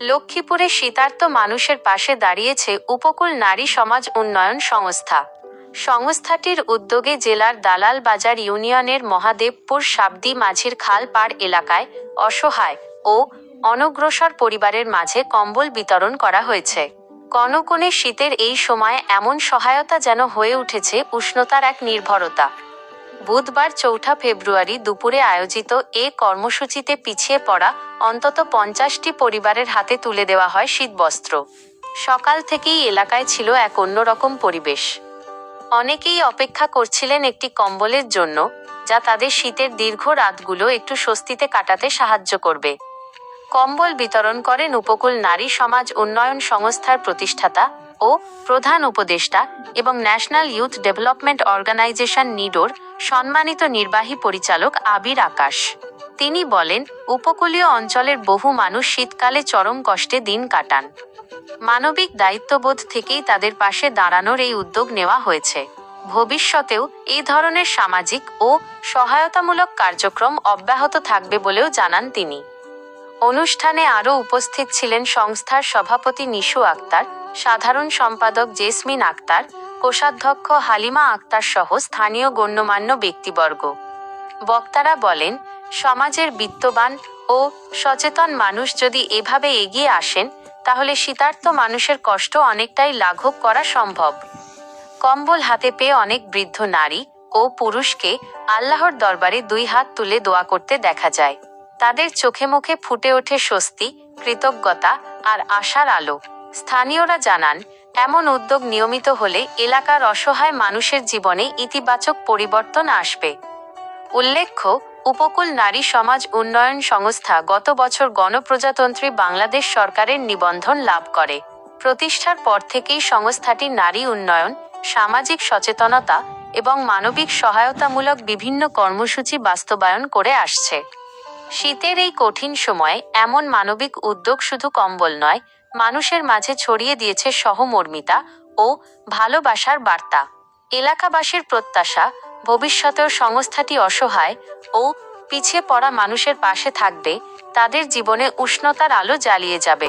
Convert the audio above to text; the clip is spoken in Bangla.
লক্ষ্মীপুরে শীতার্ত মানুষের পাশে দাঁড়িয়েছে উপকূল নারী সমাজ উন্নয়ন সংস্থা। সংস্থাটির উদ্যোগে জেলার দালাল বাজার ইউনিয়নের মহাদেবপুর সাবদি মাঝির খাল পাড় এলাকায় অসহায় ও অনগ্রসর পরিবারের মাঝে কম্বল বিতরণ করা হয়েছে। কনকনে শীতের এই সময় এমন সহায়তা যেন হয়ে উঠেছে উষ্ণতার এক নির্ভরতা। বুধবার চৌঠা ফেব্রুয়ারি দুপুরে আয়োজিত এ কর্মসূচিতে পিছিয়ে পড়া অন্তত পঞ্চাশটি পরিবারের হাতে তুলে দেওয়া হয় শীতবস্ত্র। সকাল থেকেই এলাকায় ছিল এক অন্যরকম পরিবেশ। অনেকেই অপেক্ষা করছিলেন একটি কম্বলের জন্য, যা তাদের শীতের দীর্ঘ রাতগুলো একটু স্বস্তিতে কাটাতে সাহায্য করবে। কম্বল বিতরণ করেন উপকূল নারী সমাজ উন্নয়ন সংস্থার প্রতিষ্ঠাতা ও প্রধান উপদেষ্টা এবং ন্যাশনাল ইউথ ডেভেলপমেন্ট অর্গানাইজেশন নিডোর সম্মানিত নির্বাহী পরিচালক আবির আকাশ। তিনি বলেন, উপকূলীয় অঞ্চলের বহু মানুষ শীতকালে চরম কষ্টে দিন কাটান। মানবিক দায়িত্ববোধ থেকেই তাদের পাশে দাঁড়ানোর এই উদ্যোগ নেওয়া হয়েছে। ভবিষ্যতেও এই ধরনের সামাজিক ও সহায়তামূলক কার্যক্রম অব্যাহত থাকবে বলেও জানান তিনি। অনুষ্ঠানে আরও উপস্থিত ছিলেন সংস্থার সভাপতি নিশু আক্তার সাধারণ সম্পাদক জেসমিন আক্তার, কোষাধ্যক্ষ হালিমা আক্তার সহ স্থানীয় গণ্যমান্য ব্যক্তিবর্গ। বক্তারা বলেন, সমাজের বিত্তবান ও সচেতন মানুষ যদি এভাবে এগিয়ে আসেন, তাহলে শীতার্ত মানুষের কষ্ট অনেকটাই লাঘব করা সম্ভব। কম্বল হাতে পেয়ে অনেক বৃদ্ধ নারী ও পুরুষকে আল্লাহর দরবারে দুই হাত তুলে দোয়া করতে দেখা যায়। তাদের চোখে মুখে ফুটে ওঠে স্বস্তি, কৃতজ্ঞতা আর আশার আলো। স্থানীয়রা জানান, এমন উদ্যোগ নিয়মিত হলে এলাকার অসহায় মানুষের জীবনে ইতিবাচক পরিবর্তন আসবে। উল্লেখ্য, উপকূল নারী সমাজ উন্নয়ন সংস্থা গত বছর গণপ্রজাতন্ত্রী বাংলাদেশ সরকারের নিবন্ধন লাভ করে। প্রতিষ্ঠার পর থেকেই সংস্থাটি নারী উন্নয়ন, সামাজিক সচেতনতা এবং মানবিক সহায়তামূলক বিভিন্ন কর্মসূচি বাস্তবায়ন করে আসছে। শীতের এই কঠিন সময়ে এমন মানবিক উদ্যোগ শুধু কম্বল নয়, মানুষের মাঝে ছড়িয়ে দিয়েছে সহমর্মিতা ও ভালোবাসার বার্তা। এলাকাবাসীর প্রত্যাশা, ভবিষ্যতেও সংস্থাটি অসহায় ও পিছিয়ে পড়া মানুষের পাশে থাকবে, তাদের জীবনে উষ্ণতার আলো জ্বালিয়ে যাবে।